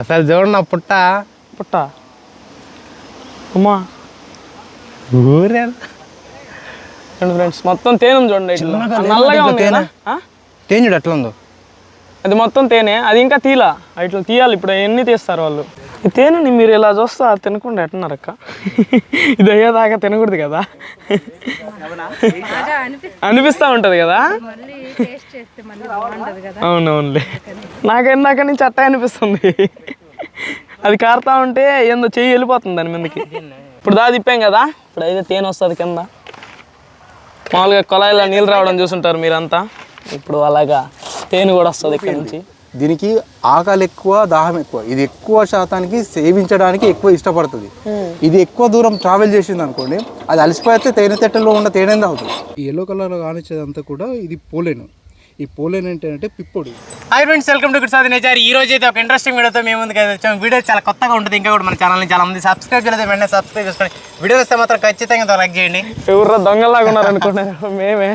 అసలు చూడండి నా పుట్ట పుట్ట అమ్మా ఊరే చూడండి ఫ్రెండ్స్ మొత్తం తేనె ఉంది చూడండి ఇట్లా. చిన్నగా ఆ లేదు నల్లగా ఉంది తేనె. కదా? ఆ? తేన్ చూడు ఎట్లా ఉందో అది మొత్తం తేనె అది ఇంకా తీలా ఇట్లా తీయాలి ఇప్పుడు ఎన్ని తీస్తారు వాళ్ళు తేనెని మీరు ఇలా చూస్తా తినకుండా ఎట్టున్నారు అక్క? ఇది అయ్యేదాకా తినకూడదు కదా? అనిపిస్తూ ఉంటుంది కదా? అవునవునులే. నాకు ఇందాక నుంచి అట్ట అనిపిస్తుంది. అది కారుతా ఉంటే ఏందో చెయ్యి వెళ్ళిపోతుంది దాని మీదకి. ఇప్పుడు దా తిప్పాం కదా? ఇప్పుడు అయితే తేనె వస్తుంది కింద. మామూలుగా కొలాయిలో నీళ్ళు రావడం చూసుంటారు మీరంతా. ఇప్పుడు అలాగా తేనె కూడా వస్తుంది ఇక్కడ నుంచి. దీనికి ఆకలి ఎక్కువ దాహం ఎక్కువ. ఇది ఎక్కువ శాతానికి సేవించడానికి ఎక్కువ ఇష్టపడుతుంది. ఇది ఎక్కువ దూరం ట్రావెల్ చేసింది అనుకోండి అది అలసిపోతే తేనె తెట్టలో ఉన్న తేనె అవుతుంది ఈ ఎల్లో కలర్ కానిచ్చేదంతా కూడా ఇది పోలేను. ఈ పోలేన్ ఏంటంటే పిప్పొడి. Hi friends welcome to good సాధి nature ఈ రోజు అయితే ఒక ఇంట్రెస్టింగ్ వీడియోతో మేము ముందుకు అయితే వచ్చాం. వీడియో చాలా కొత్తగా ఉంటుంది. ఇంకా కూడా మన ఛానల్ని చాలా మంది సబ్స్క్రైబ్ చేయలేదు. వెంటనే సబ్స్క్రైబ్ చేసుకోండి. వీడియో వస్తే మాత్రం ఖచ్చితంగా లైక్ చేయండి. ఎవరు దొంగలాగా ఉన్నారు అనుకుంటున్నారు మేమే.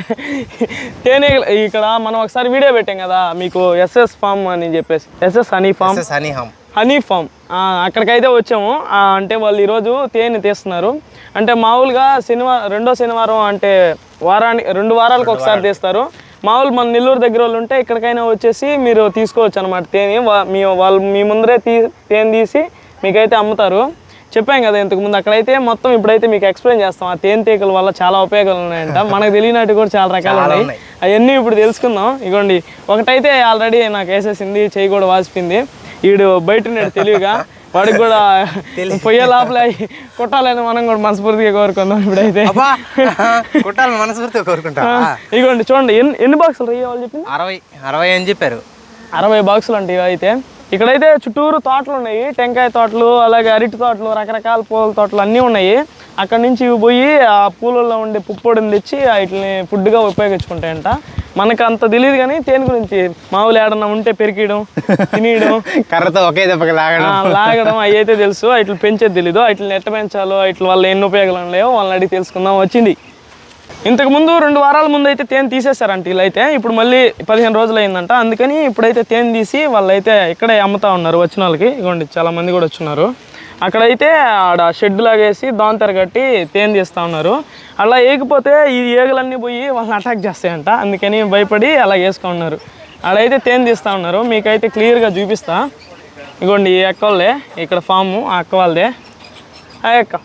తేనె ఇక్కడ మనం ఒకసారి వీడియో పెట్టాం కదా మీకు ఎస్ఎస్ ఫామ్ అని చెప్పేసి. S S honey farm honey hmm honey farm ఆ, అక్కడికైతే వచ్చాము. అంటే వాళ్ళు ఈరోజు తేనె తీస్తున్నారు. అంటే మామూలుగా శనివారం రెండో శనివారం అంటే వారానికి రెండు వారాలకు ఒకసారి తీస్తారు. మామూలు మన నెల్లూరు దగ్గర వాళ్ళు ఉంటే ఇక్కడికైనా వచ్చేసి మీరు తీసుకోవచ్చు అనమాట తేనె వా- మీ వాళ్ళు మీ ముందరే తీ తేనె తీసి మీకైతే అమ్ముతారు. చెప్పాం కదా ఇంతకు ముందు అక్కడైతే మొత్తం ఇప్పుడైతే మీకు ఎక్స్ప్లెయిన్ చేస్తాం. ఆ తేనెటీగల వల్ల చాలా ఉపయోగాలు ఉన్నాయంట మనకు తెలియనట్టు కూడా చాలా రకాలు ఉన్నాయి. అవన్నీ ఇప్పుడు తెలుసుకుందాం. ఇగోండి. ఒకటైతే ఆల్రెడీ నాకు వేసేసింది చేయి కూడా వాసిపోయింది. వీడు బయట ఉన్నాడు తెలివిగా. వాడికి కూడా పొయ్యే లోపల కొట్టాలని మనం కూడా మనస్ఫూర్తిగా కోరుకుందాం ఇప్పుడైతే. అబ్బా కుట్టాలి మనస్ఫూర్తిగా కోరుకుంటా ఇగోండి చూడండి ఎన్ని ఎన్ని బాక్సులు రేయ వాళ్ళు చెప్పింది? అరవై అరవై అని చెప్పారు. అరవై బాక్సులు అంటే ఇవైతే ఇక్కడైతే చుట్టూరు తోటలు ఉన్నాయి. టెంకాయ తోటలు అలాగే అరటి తోటలు రకరకాల పూల తోటలు అన్నీ ఉన్నాయి. అక్కడ నుంచి ఇవి పోయి ఆ పూలలో ఉండే పుప్పొడిని తెచ్చి వాటిని ఫుడ్గా ఉపయోగించుకుంటాయంట. మనకు అంత తెలియదు కానీ తేనె గురించి మామూలు ఏడన్నా ఉంటే పెరికియడం తినేయడం. కర్రతో ఒకే దెబ్బకి లాగడం. లాగడం అవి అయితే తెలుసు. వాటిని పెంచేది తెలీదు. వాటిని ఎట్ట పెంచాలో వాటి వల్ల ఎన్ని ఉపయోగాలు ఉన్నాయో వాళ్ళని అడిగి తెలుసుకుందాం వచ్చింది. ఇంతకు ముందు రెండు వారాల ముందు అయితే తేనె తీసేశారంట వీళ్ళైతే ఇప్పుడు మళ్ళీ పదిహేను రోజులు అయిందంట. అందుకని ఇప్పుడైతే తేనె తీసి వాళ్ళైతే ఇక్కడే అమ్ముతా ఉన్నారు వచ్చిన వాళ్ళకి. ఇగోండి చాలా మంది కూడా వచ్చున్నారు. అక్కడైతే ఆడ షెడ్ లాగేసి దాని కట్టి తేనె తీస్తూ ఉన్నారు. అలా ఏగిపోతే ఈ ఏగలన్నీ పోయి వాళ్ళని అటాక్ చేస్తాయంట. అందుకని భయపడి అలా వేసుకున్నారు ఆడైతే తేనె తీస్తూ ఉన్నారు. మీకైతే క్లియర్గా చూపిస్తా. ఇగోండి ఈ అక్క వాళ్ళే ఇక్కడ ఫాము ఆ అక్క వాళ్ళదే. హాయ్ అక్క.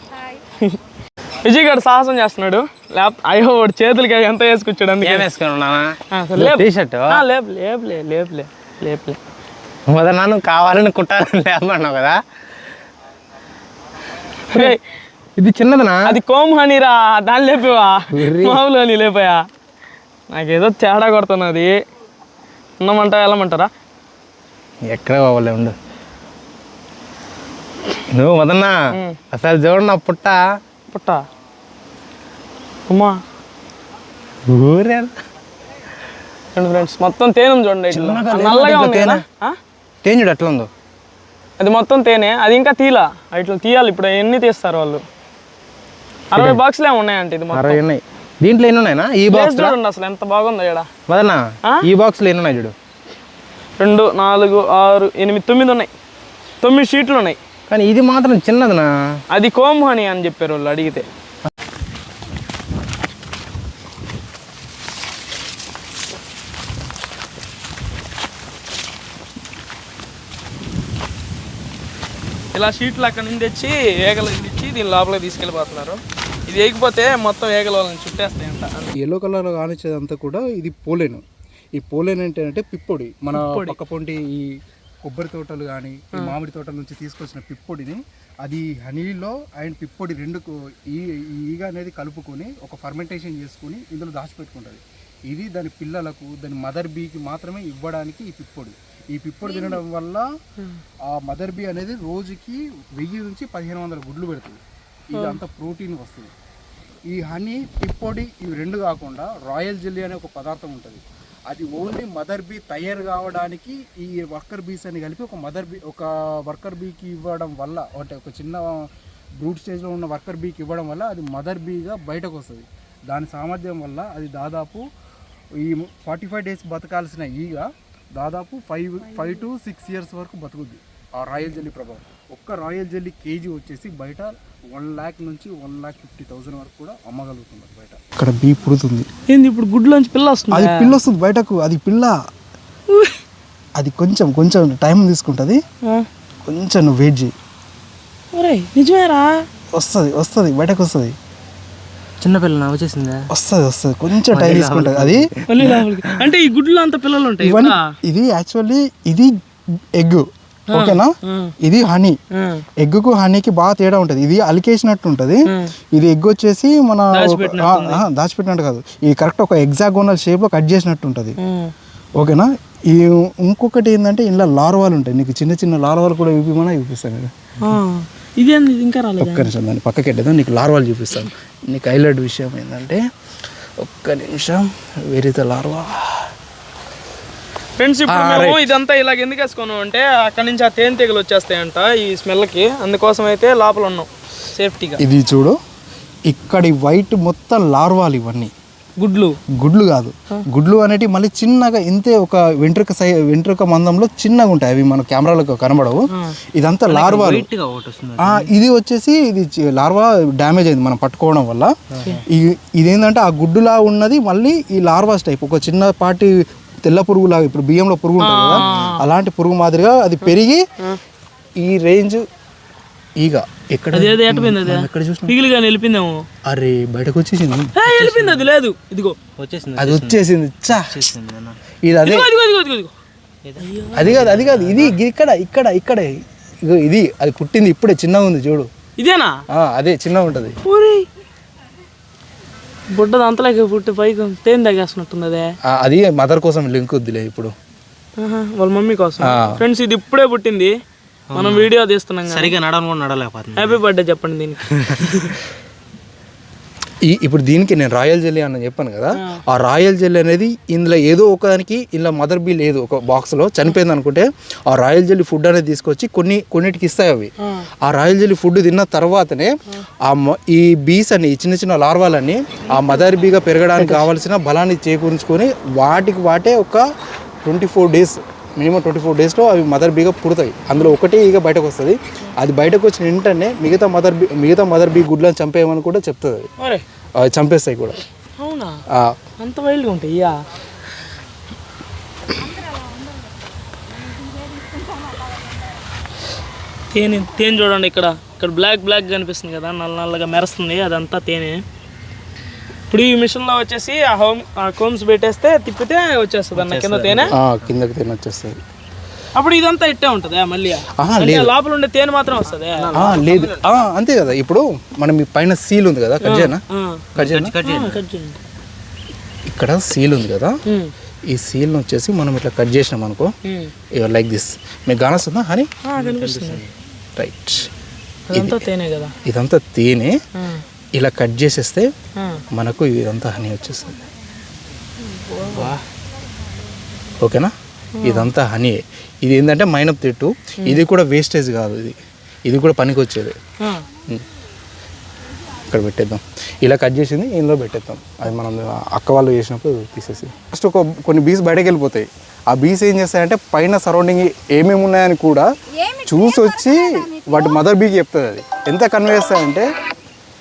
విజయ్ గారు సాహసం చేస్తున్నాడు. లేకపోతే అయ్యో వాడు చేతులకి ఎంత వేసుకొచ్చాడు అందుకే. ఏం వేసుకుని ఉన్నానా ఆ, సరే, లేపు. టీ-షర్ట్ ఆ, లేపు లేపు లే లేపు లే లేపు లే. మొదట నన్ను కావాలని కుట్టాలని లేమన్నావు కదా? ఇది చిన్నదనా? అది కోమ్ హనీరా దాన్ని లేపివా? మామూలు హనీ లేపాయా? నాకేదో తేడా కొడుతున్నది. ఉన్నామంటా వెళ్ళమంటారా? ఎక్కడ పోవాలి ఉండు. నువ్వు వదన్నా. అసలు చూడండి నా పుట్ట. పుట్ట? అమ్మా. ఊరే. రెండు ఫ్రెండ్స్ మొత్తం తేనె చూడండి. నల్లగా ఉంది తేనె. తేన్ చూడు ఎట్లా ఉందో. అది మొత్తం తేనె అది ఇంకా తీలా. ఇట్లా తీయాలి ఇప్పుడు ఎన్ని తీస్తారు వాళ్ళు? అరవై బాక్సులు ఏమి ఉన్నాయంటే ఇది మొత్తం. అరవై ఉన్నాయి. దీంట్లో ఎన్ని ఉన్నాయినా ఈ బాక్స్ చూడండి అసలు ఎంత బాగుందో ఇక్కడ. వదన్నా ఆ? ఈ బాక్స్లో ఎన్ని ఉన్నాయి చూడు? రెండు నాలుగు ఆరు ఎనిమిది తొమ్మిది ఉన్నాయి. తొమ్మిది షీట్లు ఉన్నాయి. కానీ ఇది మాత్రం చిన్నదనా? అది కోమ్ హనీ అని చెప్పారు వాళ్ళు అడిగితే. ఇలా షీట్లు అక్కడ నుంచి తెచ్చి ఏగలు తెచ్చి దీని లోపలికి తీసుకెళ్ళిపోతున్నారు. ఇది వేయకపోతే మొత్తం ఏగల వాళ్ళని చుట్టేస్తాయంట. ఎల్లో కలర్ కానిచ్చేదంతా కూడా ఇది పోలేను. ఈ పోలేన్ ఏంటంటే పిప్పొడి. మన పక్క పొంటి ఈ కొబ్బరి తోటలు కానీ మామిడి తోటల నుంచి తీసుకొచ్చిన పిప్పొడిని అది హనీలో అండ్ పిప్పొడి రెండు ఈ ఈగ అనేది కలుపుకొని ఒక ఫర్మెంటేషన్ చేసుకొని ఇందులో దాచిపెట్టుకుంటుంది. ఇది దాని పిల్లలకు దాని మదర్ బీకి మాత్రమే ఇవ్వడానికి ఈ పిప్పొడి. ఈ పిప్పొడి తినడం వల్ల ఆ మదర్ బీ అనేది రోజుకి వెయ్యి నుంచి పదిహేను వందల గుడ్లు పెడుతుంది. ఇది అంత ప్రోటీన్ వస్తుంది. ఈ హనీ పిప్పొడి ఇవి రెండు కాకుండా రాయల్ జెల్లీ అనే ఒక పదార్థం ఉంటుంది. అది ఓన్లీ మదర్ బీ తయారు కావడానికి ఈ వర్కర్ బీస్ అని కలిపి ఒక మదర్ బీ ఒక వర్కర్ బీకి ఇవ్వడం వల్ల అంటే ఒక చిన్న బ్రూట్ స్టేజ్లో ఉన్న వర్కర్ బీకి ఇవ్వడం వల్ల అది మదర్ బీగా బయటకు వస్తుంది. దాని సామర్థ్యం వల్ల అది దాదాపు ఈ ఫార్టీ ఫైవ్ డేస్ బతకాల్సిన ఈగ దాదాపు five five to six years వరకు బతుకుద్ది ఆ రాయల్ జెల్లీ ప్రభావం. ఒక్క రాయల్ జెల్లీ కేజీ వచ్చేసి బయట వన్ ల్యాక్ నుంచి వన్ ల్యాక్ ఫిఫ్టీ థౌసండ్ వరకు కూడా అమ్మగలుగుతున్నారు బయట. ఇక్కడ బీ పుడుతుంది. ఏంది ఇప్పుడు గుడ్లోంచి పిల్ల వస్తుంది? అది పిల్ల వస్తుంది బయటకు అది పిల్ల. అది కొంచెం కొంచెం టైం తీసుకుంటుంది. కొంచెం నువ్వు వెయిట్ చేయి. నిజమేరా? వస్తుంది వస్తుంది బయటకు వస్తుంది. చిన్నపిల్ల వచ్చేసిందా? వస్తుంది వస్తుంది. కొంచెం టైం తీసుకుంటుంది. అది అంటే ఈ గుడ్లో అంత పిల్లలు ఉంటాయి ఇవన్నీ ఇది యాక్చువల్లీ ఇది ఎగ్. ఓకేనా ఇది హనీ. ఎగ్గుకు హనీకి బాగా తేడా ఉంటుంది. ఇది అలికేసినట్టు ఉంటుంది. ఇది ఎగ్ వచ్చేసి మన దాచిపెట్టినట్టు కాదు. ఇది కరెక్ట్ ఒక ఎగ్జాగోనల్ షేప్లో కట్ చేసినట్టు ఉంటుంది. ఓకేనా ఈ ఇంకొకటి ఏంటంటే ఇంట్లో లార్వాలు ఉంటాయి. నీకు చిన్న చిన్న లార్వాలు కూడా చూపిమన్నా చూపిస్తాను ఇదేంది ఇది ఇంకా రాలేదు? ఒక్క నిమిషం దాన్ని పక్కకి వెళ్ళేదా నీకు లార్వాలు చూపిస్తాను. నీకు హైలైట్ విషయం ఏంటంటే ఒక్క నిమిషం వెరీ ద లార్వా. ఫ్రెండ్స్ ఇప్పుడు మేము ఇదంతా ఇలాగ ఎందుకు వేసుకున్నాం అంటే అక్కడ నుంచి ఆ తేనె తెగలు వచ్చేస్తాయంట ఈ స్మెల్కి. అందుకోసం అయితే లోపల ఉన్నాం. సేఫ్టీగా ఇది చూడు. ఇక్కడి వైట్ మొత్తం లార్వాలు ఇవన్నీ. గుడ్లు? గుడ్లు కాదు. గుడ్లు అనేటివి మళ్ళీ చిన్నగా ఇంతే ఒక వెంట్రుక సై వెంట్రుక మందంలో చిన్నగా ఉంటాయి. అవి మన కెమెరాలకు కనబడవు. ఇదంతా లార్వాలు. ఆ, ఇది వచ్చేసి ఇది లార్వా డ్యామేజ్ అయింది మనం పట్టుకోవడం వల్ల. ఇదేంటంటే ఆ గుడ్డులా ఉన్నది మళ్ళీ ఈ లార్వాస్ టైప్ ఒక చిన్న పాటి తెల్ల పురుగు లాగా ఇప్పుడు బియ్యంలో పురుగు ఉంటుంది కదా అలాంటి పురుగు మాదిరిగా అది పెరిగి ఈ రేంజ్ ఈగ. ఎక్కడ అదేదో ఎట్టపోయింది అదే. ఎక్కడ చూసినాం? పిగిలిగా అరే బయటకు వచ్చేసింది. ఏ, వెళ్ళిపోయింది అది లేదు. ఇదిగో. వచ్చేసింది అది వచ్చేసింది. చా ఇది అదే. అది కాదు అది కాదు. ఇది ఇక్కడ ఇక్కడ ఇక్కడ. ఇది అది పుట్టింది ఇప్పుడే చిన్నగా ఉంది చూడు. ఇదేనా? ఆ, అదే చిన్నగా ఉంటుంది. ఊరి బుడ్డది అంతలేక పుట్టి పైకి తేనె తగ్గేస్తున్నట్టుంది అదే అది మదర్ కోసం లింక్ వద్దులే ఇప్పుడు. వాళ్ళ మమ్మీ కోసం. ఫ్రెండ్స్ ఇది ఇప్పుడే పుట్టింది. మనం వీడియో తీస్తున్నాం కదా. సరిగా నడవను కూడా నడవలేకపోతుంది హ్యాపీ బర్త్డే చెప్పండి దీనికి. ఈ ఇప్పుడు దీనికి నేను రాయల్ జెల్లీ అని చెప్పాను కదా ఆ. రాయల్ జెల్లీ అనేది ఇందులో ఏదో ఒకదానికి ఇందులో మదర్ బీ లేదు ఒక బాక్స్లో చనిపోయింది అనుకుంటే ఆ రాయల్ జెల్లీ ఫుడ్ అనేది తీసుకొచ్చి కొన్ని కొన్నిటికి ఇస్తాయి అవి. ఆ. రాయల్ జెల్లీ ఫుడ్ తిన్న తర్వాతనే ఆ. మ- ఈ బీస్ అని ఈ చిన్న చిన్న లార్వాలన్నీ ఆ మదర్ బీగా పెరగడానికి కావాల్సిన బలాన్ని చేకూర్చుకొని వాటికి వాటే ఒక twenty four days minimum twenty four డేస్లో అవి మదర్ బీగా పుడతాయి. అందులో ఒకటే ఈగ బయటకు వస్తుంది. అది బయటకు వచ్చిన వెంటనే మిగతా మదర్ బీ మిగతా మదర్ బీ గుడ్లను చంపేయమని కూడా చెప్తుంది. అది. అవి చంపేస్తాయి కూడా. అంత వైల్డ్గా ఉంటాయి తేనె తేనె చూడండి ఇక్కడ. ఇక్కడ బ్లాక్ బ్లాక్ కనిపిస్తుంది కదా నల్ల నల్లగా మెరుస్తుంది అదంతా తేనె. ఇప్పుడు ఈ మిషన్లో వచ్చేసి ఆ హోమ్ ఆ కోమ్స్ పెట్టేస్తే తిప్పితే వచ్చేస్తుంది అన్న కింద తేనె? ఆ, కిందకి తేనె వచ్చేస్తుంది. అప్పుడు ఇదంతా ఇట్టే ఉంటుందా మళ్ళీ? లోపల ఉండే తేనె మాత్రం వస్తుంది? ఆ, లేదు. ఆ, అంతే కదా. ఇప్పుడు మనం ఈ పైన సీల్ ఉంది కదా కట్ చేయనా? కట్ చేయండి. ఇక్కడ సీల్ ఉంది కదా. ఈ సీల్ని వచ్చేసి మనం ఇట్లా కట్ చేసినాం అనుకో. లైక్ దిస్ మీకు కానొస్తుందా హనీ? రైట్ అదంతా తేనె కదా. ఇదంతా తేనె. ఇలా కట్ చేసేస్తే. మనకు ఇదంతా హనీ వచ్చేస్తుంది. ఓకేనా? ఇదంతా హనీ. ఇది ఏంటంటే మైనప్ తిట్టు. ఇది కూడా వేస్టేజ్ కాదు ఇది. ఇది కూడా పనికి వచ్చేది. ఇక్కడ పెట్టేద్దాం. ఇలా కట్ చేసింది ఇందులో పెట్టేద్దాం. అది మనం అక్క వాళ్ళు చేసినప్పుడు తీసేసి. ఫస్ట్ ఒక కొన్ని బీస్ బయటకు వెళ్ళిపోతాయి. ఆ బీస్ ఏం చేస్తాయంటే పైన సరౌండింగ్ ఏమేమి ఉన్నాయని కూడా చూసి వచ్చి వాటి మదర్ బీకి చెప్తుంది అది. ఎంత కన్వే చేస్తాయంటే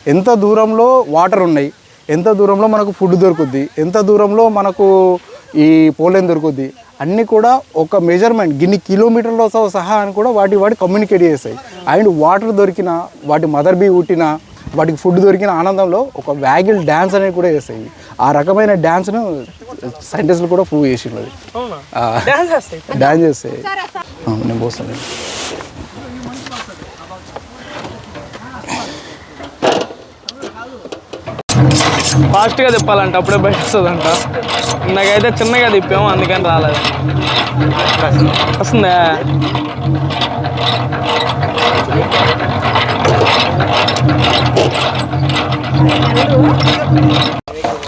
ఎంత దూరంలో వాటర్ ఉన్నాయి ఎంత దూరంలో మనకు ఫుడ్ దొరుకుద్ది ఎంత దూరంలో మనకు ఈ పోలేన్ దొరుకుద్ది అన్నీ కూడా ఒక మెజర్మెంట్ గిన్ని కిలోమీటర్లతో సహా అని కూడా వాటి వాటి కమ్యూనికేట్ చేస్తాయి. అండ్ వాటర్ దొరికిన వాటి మదర్ బీ పుట్టిన వాటికి ఫుడ్ దొరికిన ఆనందంలో ఒక వ్యాగిల్ డ్యాన్స్ అనేది కూడా చేస్తాయి. ఆ రకమైన డ్యాన్స్ను సైంటిస్టులు కూడా ప్రూవ్ చేసిండు అది అవునా? ఆ, డాన్స్ చేస్తాయి. డ్యాన్స్ చేస్తాయి. నేను పోస్తాను. ఫాస్ట్గా తిప్పాలంట అప్పుడే బయట వస్తుందంట నాకైతే చిన్నగా తిప్పాము అందుకని రాలేదు. వస్తుందా?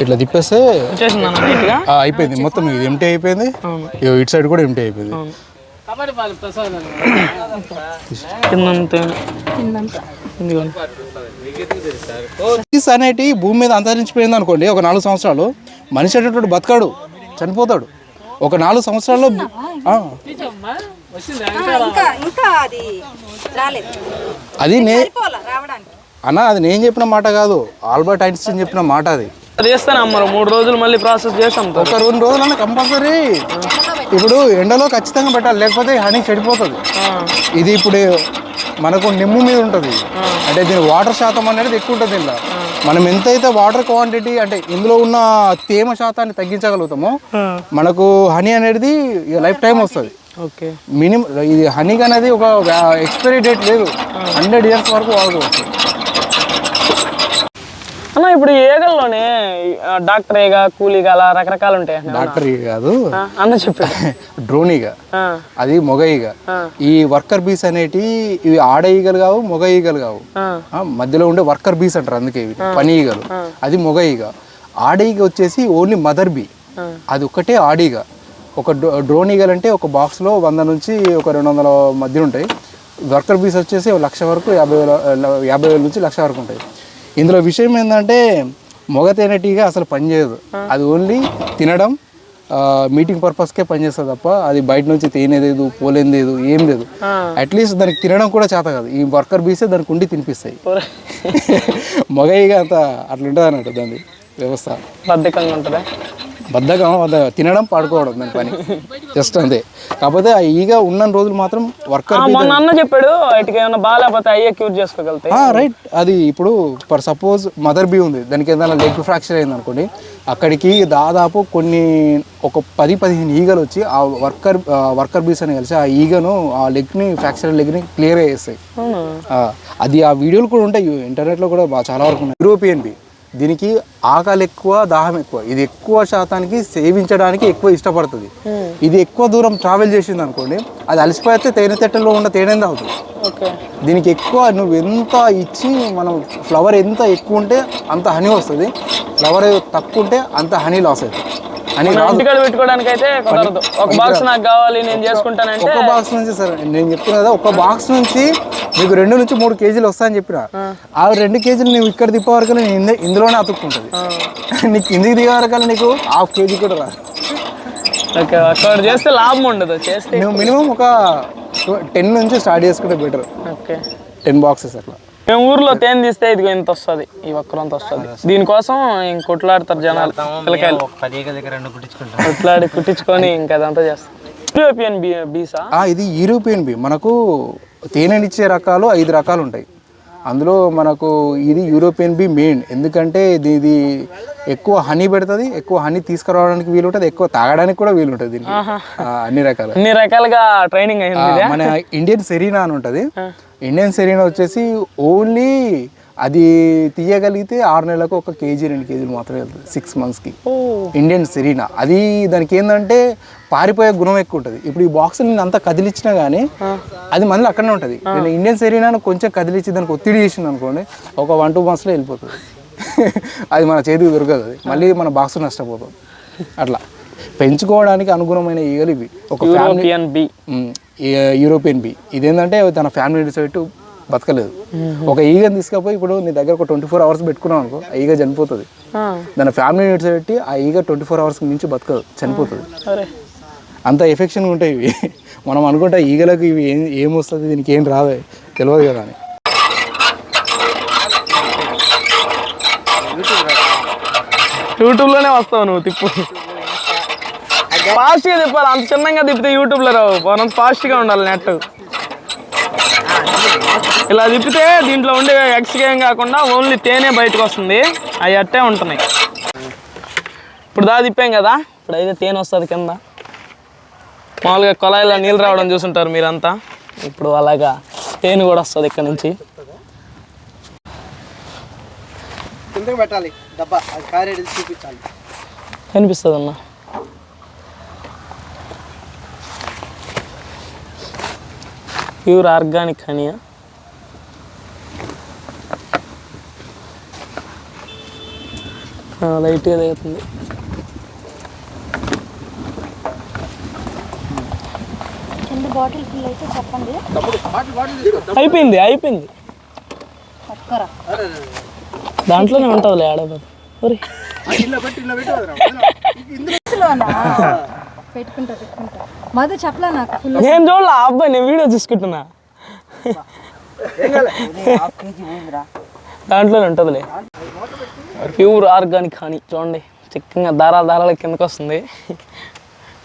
ఇట్లా తిప్పేస్తే అయిపోయింది. మొత్తం ఇది ఎంటీ అయిపోయింది. ఇటు సైడ్ కూడా ఎంటీ అయిపోయింది. అనేటి భూమి మీద అంతరించిపోయింది అనుకోండి ఒక నాలుగు సంవత్సరాలు. మనిషి అనేటువంటి బతకాడు చనిపోతాడు. ఒక నాలుగు సంవత్సరాల్లో అది నే అన్న అది నేను చెప్పిన మాట కాదు. ఆల్బర్ట్ ఐన్స్టీన్ చెప్పిన మాట అది. అది చేస్తాను అమ్మరు మూడు రోజులు మళ్ళీ ప్రాసెస్ చేస్తాం. ఒక రెండు రోజులన్నా కంపల్సరీ. ఇప్పుడు ఎండలో ఖచ్చితంగా పెట్టాలి లేకపోతే హనీ చెడిపోతుంది. ఇది ఇప్పుడు మనకు నిమ్ము మీద ఉంటుంది. అంటే దీని వాటర్ శాతం అనేది ఎక్కువ ఉంటుంది ఇందులో మనం ఎంతైతే వాటర్ క్వాంటిటీ అంటే ఇందులో ఉన్న తేమ శాతాన్ని తగ్గించగలుగుతామో మనకు హనీ అనేది లైఫ్ టైం వస్తుంది. ఓకే. మినిమం ఇది హనీకి అనేది ఒక ఎక్స్పైరీ డేట్ లేదు. హండ్రెడ్ ఇయర్స్ వరకు వాడుకోవచ్చు. అన్న ఇప్పుడు ఏగల్లోనే డాక్టర్ ఏగ కూలీగా అలా రకరకాలు ఉంటాయి. డాక్టర్ ఈగ కాదు. అన్న చెప్పాడు డ్రోన్ ఈగ. ఆ, అది మొగ ఈగ. ఈ వర్కర్ బీస్ అనేటి ఇవి ఆడ ఈగలు కావు మొగ ఈగలు కావు. మధ్యలో ఉండే వర్కర్ బీస్ అంటారు అందుకే ఇవి పని ఈగలు. అది మొగ ఈగ. ఆడ ఈగ వచ్చేసి ఓన్లీ మదర్ బీ. అది ఒక్కటే ఆడీగ ఒక డ్రో- డ్రోన్ ఈగలు అంటే ఒక బాక్స్లో వంద నుంచి ఒక రెండు వందల మధ్య ఉంటాయి. వర్కర్ బీస్ వచ్చేసి లక్ష వరకు యాభై వేల యాభై వేల నుంచి లక్ష వరకు ఉంటాయి. ఇందులో విషయం ఏంటంటే మొగ తేనెటీగ అసలు పనిచేయదు అది ఓన్లీ తినడం మీటింగ్ పర్పస్కే పనిచేస్తుంది తప్ప అది బయట నుంచి తేనేదేదు పోలేందేదు ఏం లేదు. అట్లీస్ట్ దానికి తినడం కూడా చేత కాదు. ఈ వర్కర్ బీసే దానికి ఉండి తినిపిస్తాయి. ఒరే, మగయిగా అంత అట్లుంటుంది అన్నట్టు దాని వ్యవస్థ. బద్ధకంగా ఉంటుందా? వద్ద తినడం పడుకోవడం దాని పని. జస్ట్ అంతే. కాకపోతే ఆ ఈగ ఉన్న రోజులు మాత్రం వర్కర్ అన్న చెప్పాడు బాగాలేకపోతే అయ్యే క్యూర్ చేసుకోగలుగుతాయి రైట్ అది ఇప్పుడు ఫర్ సపోజ్ మదర్ బీ ఉంది దానికి ఏదైనా లెగ్ ఫ్రాక్చర్ అయింది అనుకోండి అక్కడికి దాదాపు కొన్ని ఒక పది పదిహేను ఈగలు వచ్చి ఆ వర్కర్ వర్కర్ బీస్ అని కలిసి ఆ ఈగను ఆ లెగ్ని ఫ్రాక్చర్ లెగ్ని క్లియర్ చేస్తాయి. అది ఆ వీడియోలు కూడా ఉంటాయి ఇంటర్నెట్లో కూడా చాలా వరకు ఉన్నాయి. యూరోపియన్ బి దీనికి ఆకలి ఎక్కువ దాహం ఎక్కువ. ఇది ఎక్కువ శాతానికి సేవించడానికి ఎక్కువ ఇష్టపడుతుంది. ఇది ఎక్కువ దూరం ట్రావెల్ చేసింది అనుకోండి అది అలసిపోతే తేనె తెట్టలో ఉన్న తేనె ఓకే. దీనికి ఎక్కువ నువ్వు ఎంత ఇచ్చి మనం ఫ్లవర్ ఎంత ఎక్కువ ఉంటే అంత హనీ వస్తుంది. ఫ్లవర్ తక్కువ ఉంటే అంత హనీ లాస్ అవుతుంది. ఇంటికాడ పెట్టుకోవడానికి అయితే కుదరదు ఒక బాక్స్ నాకు కావాలి నేను చేసుకుంటానంటే ఒక బాక్స్ నుంచి సార్ నేను చెప్తున్నా కదా ఒక బాక్స్ నుంచి మీకు రెండు నుంచి మూడు కేజీలు వస్తాయని చెప్పిన. ఆ. రెండు కేజీలు నువ్వు ఇక్కడ తిప్పే వరకు నేను ఇంద- ఇందులోనే అతుక్కుంటుంది. నీకు కిందికి దిగే వరకు నీకు హాఫ్ కేజీ కూడా రాదు. ఓకే అక్కడ చేస్తే లాభం ఉండదు చేస్తే నువ్వు మినిమం ఒక టెన్ నుంచి స్టార్ట్ చేసుకుంటే బెటర్ ఓకే. టెన్ బాక్సెస్ అట్లా. మేము ఊర్లో తేనె తీస్తే ఇదిగో ఇంత వస్తుంది ఈ ఒక్కరంత వస్తుంది. దీనికోసం ఇంక కొట్లాడతారు జనాలు? పిల్లకాయలు. కొట్లాడి కుట్టించుకొని ఇంకా అదంతా చేస్తాం. యూరోపియన్ బీ బీసా ఇది యూరోపియన్ బీ మనకు తేనెనిచ్చే రకాలు ఐదు రకాలు ఉంటాయి. అందులో మనకు ఇది యూరోపియన్ బీ మెయిన్ ఎందుకంటే ఇది ఇది ఎక్కువ హనీ పెడుతుంది ఎక్కువ హనీ తీసుకురావడానికి వీలు ఉంటుంది ఎక్కువ తాగడానికి కూడా వీలు ఉంటుంది అన్ని రకాలు. అన్ని రకాలుగా ట్రైనింగ్ మన ఇండియన్ సెరీనా అని ఉంటుంది. ఇండియన్ సెరీనా వచ్చేసి ఓన్లీ అది తీయగలిగితే ఆరు నెలలకు ఒక కేజీ రెండు కేజీలు మాత్రమే వెళ్తుంది సిక్స్ మంత్స్కి ఇండియన్ సెరీనా అది దానికి ఏంటంటే పారిపోయే గుణం ఎక్కువ ఉంటుంది. ఇప్పుడు ఈ బాక్స్ నేను అంతా కదిలిచ్చినా కానీ అది మళ్ళీ అక్కడనే ఉంటుంది. నేను ఇండియన్ సెరీనాను కొంచెం కదిలిచ్చి దానికి ఒత్తిడి చేసింది అనుకోండి ఒక వన్ టూ మంత్స్లో వెళ్ళిపోతుంది. అది మన చేతికి దొరకదు అది. మళ్ళీ మన బాక్స్ నష్టపోతుంది అట్లా. పెంచుకోవడానికి అనుగుణమైన ఈగలు ఇవి. ఒక ఫ్యామిలీ బీ యూరోపియన్ బీ ఇదేంటంటే తన ఫ్యామిలీ డిసైడ్ బతకలేదు. ఒక ఈగని తీసుకపోయి ఇప్పుడు నీ దగ్గర ఒక ట్వంటీ ఫోర్ అవర్స్ పెట్టుకున్నావు అనుకో ఆ ఈగ చనిపోతుంది. దాని ఫ్యామిలీ నీడ్స్ పెట్టి ఆ ఈగ ట్వంటీ ఫోర్ అవర్స్ మించి బతకదు చనిపోతుంది. అంత ఎఫెక్షన్గా ఉంటాయి ఇవి. మనం అనుకుంటా ఈగలకు ఇవి ఏం ఏమొస్తుంది దీనికి ఏం రాదు. తెలియదు కదా అని. యూట్యూబ్లోనే వస్తావు నువ్వు తిప్పు. ఫాస్ట్గా తిప్పాలి అంత చిన్నగా తిప్పితే యూట్యూబ్లో రావు. మనం ఫాస్ట్గా ఉండాలి నెట్. ఇలా తిప్పితే దీంట్లో ఉండే ఏం కాకుండా ఓన్లీ తేనె బయటకు వస్తుంది. అవి అట్టే ఉంటున్నాయి. ఇప్పుడు దా తిప్పాం కదా ఇప్పుడు అయితే తేనె వస్తుంది కింద. మామూలుగా కొలాయిలో నీళ్ళు రావడం చూసుంటారు మీరంతా. ఇప్పుడు అలాగా తేనె కూడా వస్తుంది ఇక్కడ నుంచి. కిందకి పెట్టాలి డబ్బా అది కారేది చూపించాలి. కనిపిస్తుంది అన్న ప్యూర్ ఆర్గానిక్ హనీయా. లైట్గా దిగుతుంది కింద బాటిల్ ఫుల్ అయితే చెప్పండి. అయిపోయింది అయిపోయింది. దాంట్లోనే ఉంటుందిలే ఆడబోదు ఒరే ఇల్లు పెట్టి ఇల్లు పెట్టి వదరా. పెట్టుకుంటా పెట్టుకుంటా. మధు చెప్పలే నాకు నేను చూడలే అబ్బాయి నేను వీడియో చూసుకుంటున్నా. దాంట్లోనే ఉంటుందిలే. Pure organic honey. చూడండి చిక్కగా దారాల దారాల కిందకు వస్తుంది.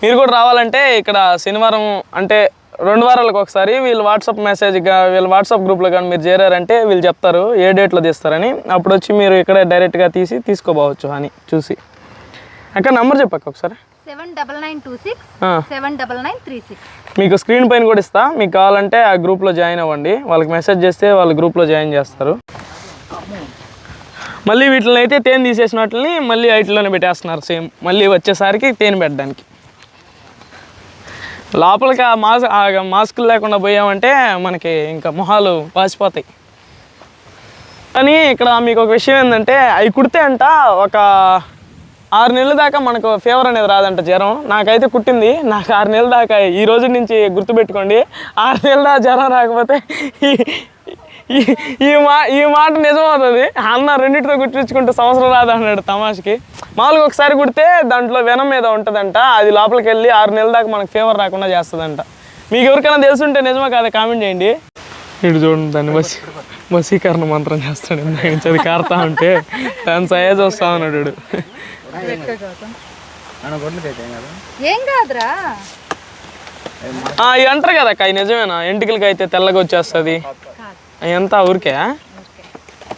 మీరు కూడా రావాలంటే ఇక్కడ శనివారం అంటే రెండు వారాలకు ఒకసారి వీళ్ళు వాట్సాప్ మెసేజ్గా వీళ్ళ వాట్సాప్ గ్రూప్లో కానీ మీరు చేరారంటే వీళ్ళు చెప్తారు ఏ డేట్లో తీస్తారని. అప్పుడు వచ్చి మీరు ఇక్కడే డైరెక్ట్గా తీసి తీసుకోపోవచ్చు హనీ చూసి. అక్కడ నంబర్ చెప్పాక ఒకసారి. Seven double nine two six ఆ. Seven double nine three six. మీకు స్క్రీన్ పైన కూడా ఇస్తా. మీకు కావాలంటే ఆ గ్రూప్లో జాయిన్ అవ్వండి. వాళ్ళకి మెసేజ్ చేస్తే వాళ్ళు గ్రూప్లో జాయిన్ చేస్తారు. మళ్ళీ వీటిని అయితే తేనె తీసేసిన వాటిని మళ్ళీ ఐట్లోనే పెట్టేస్తున్నారు సేమ్. మళ్ళీ వచ్చేసరికి తేనె పెట్టడానికి. లోపలికి ఆ మాస్ ఆ మాస్కులు లేకుండా పోయామంటే మనకి ఇంకా మొహాలు పాసిపోతాయి కానీ ఇక్కడ మీకు ఒక విషయం ఏంటంటే అవి కుడితే అంట ఒక ఆరు నెలల దాకా మనకు ఫీవర్ అనేది రాదంట జ్వరం. నాకైతే కుట్టింది. నాకు ఆరు నెలల దాకా ఈ రోజు నుంచి గుర్తుపెట్టుకోండి. ఆరు నెలల దాకా జ్వరం రాకపోతే ఈ- మా ఈ మాట నిజమవుతుంది. అన్న రెండింటితో గుర్తించుకుంటే సంవత్సరం రాదు అన్నాడు తమాషకి. మామూలుగా ఒకసారి కుడితే దాంట్లో వెనం మీద ఉంటుందంట. అది లోపలికి వెళ్ళి ఆరు నెలల దాకా మనకు ఫీవర్ రాకుండా చేస్తుందంట. మీకు ఎవరికైనా తెలుసుంటే నిజమా కాదా? కామెంట్ చేయండి. ఇటు చూడండి దాన్ని వసీ వసీకరణ మంత్రం చేస్తాడు. నుంచి అది కారుతా ఉంటే దాని సయాజ్ వస్తా ఉన్నాడు. ఏం కాదురా? ఆ, ఇవి అంటారు కదా అక్క ఇవి నిజమేనా? ఎంటికలకి అయితే తెల్లగా వచ్చేస్తుంది. ఎంత? ఊరికే?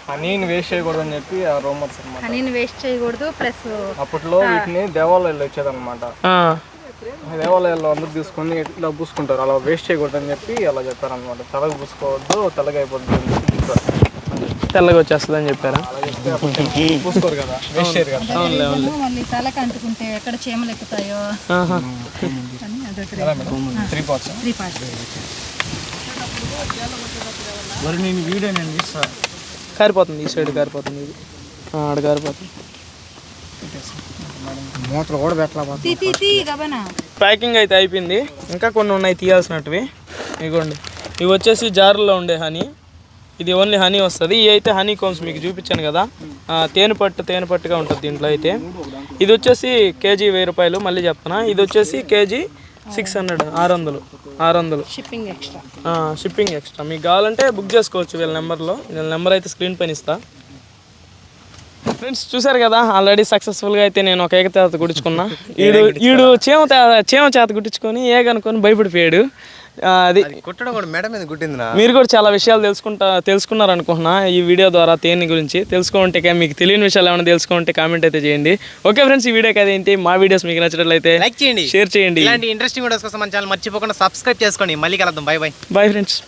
హనీని వేస్ట్ చేయకూడదని చెప్పి ఆ రోమర్స్ అనమాట హనీని వేస్ట్ చేయకూడదు ప్లస్ అప్పట్లో వీటిని దేవాలయాల్లో ఇచ్చేదన్నమాట. ఆ, దేవాలయాల్లో అందరూ తీసుకొని ఇట్లా పూసుకుంటారు. అలా వేస్ట్ చేయకూడదని చెప్పి అలా చెప్పారనమాట తలకు పూసుకోవద్దు తెల్లగా అయిపోద్ది అని చెప్పి చెప్పారు. తెల్లగా వచ్చేస్తుంది అని చెప్పారా పూసుకోరు కదా వేస్ట్ చేయరు కదా. మళ్ళీ తలకి అంటుకుంటే ఎక్కడ చీమలు ఎక్కుతాయో. అని త్రీ పార్ట్స్ త్రీ పార్ట్స్ మరి నేను వీడియో నేను తీస్తా కారిపోతుంది ఈ సైడ్ కారిపోతుంది ఇది. ఆడ కారిపోతుంది. మూతలు కూడా పెట్టలా తీ తీ తీ గబనా ప్యాకింగ్ అయితే అయిపోయింది. ఇంకా కొన్ని ఉన్నాయి తీయాల్సినటివి. ఇగోండి. ఇవి వచ్చేసి జార్లో ఉండే హనీ. ఇది ఓన్లీ హనీ వస్తుంది. ఇవి అయితే హనీ కోమ్స్ మీకు చూపించాను కదా. తేనె పట్టు తేనె పట్టుగా ఉంటుంది దీంట్లో అయితే. ఇది వచ్చేసి కేజీ వెయ్యి రూపాయలు మళ్ళీ చెప్తున్నా. ఇది వచ్చేసి కేజీ సిక్స్ హండ్రెడ్ ఆరు వందలు ఆరు వందలు. షిప్పింగ్ ఎక్స్ట్రా షిప్పింగ్ ఎక్స్ట్రా మీకు కావాలంటే బుక్ చేసుకోవచ్చు వీళ్ళ నెంబర్లో. వీళ్ళ నెంబర్ అయితే స్క్రీన్ పైన ఇస్తా. ఫ్రెండ్స్ చూసారు కదా ఆల్రెడీ సక్సెస్ఫుల్గా అయితే నేను ఒక ఏకతేత గుడించుకున్నా. ఈడు ఈడు చీమ చీమ చేత గుట్టించుకొని ఏగనుకొని భయపడిపోయాడు. అది కుట్టడం కూడా మెడ మీద గుట్టిందినా మీరు కూడా చాలా విషయాలు తెలుసుకుంటా తెలుసుకున్నారు అనుకుంటున్నా ఈ వీడియో ద్వారా తేనె గురించి తెలుసుకుంటే మీకు తెలియని విషయాలు ఏమైనా తెలుసుకుంటే కామెంట్ అయితే చేయండి. ఓకే ఫ్రెండ్స్ ఈ వీడియో కదా ఏంటి? మా వీడియోస్ మీకు నచ్చినట్లయితే లైక్ చేయండి. షేర్ చేయండి. ఇలాంటి ఇంట్రెస్టింగ్ వీడియోస్ కోసం మన ఛానల్ మర్చిపోకుండా సబ్స్క్రైబ్ చేసుకోండి. మళ్ళీ కలుద్దాం. By bye bye friends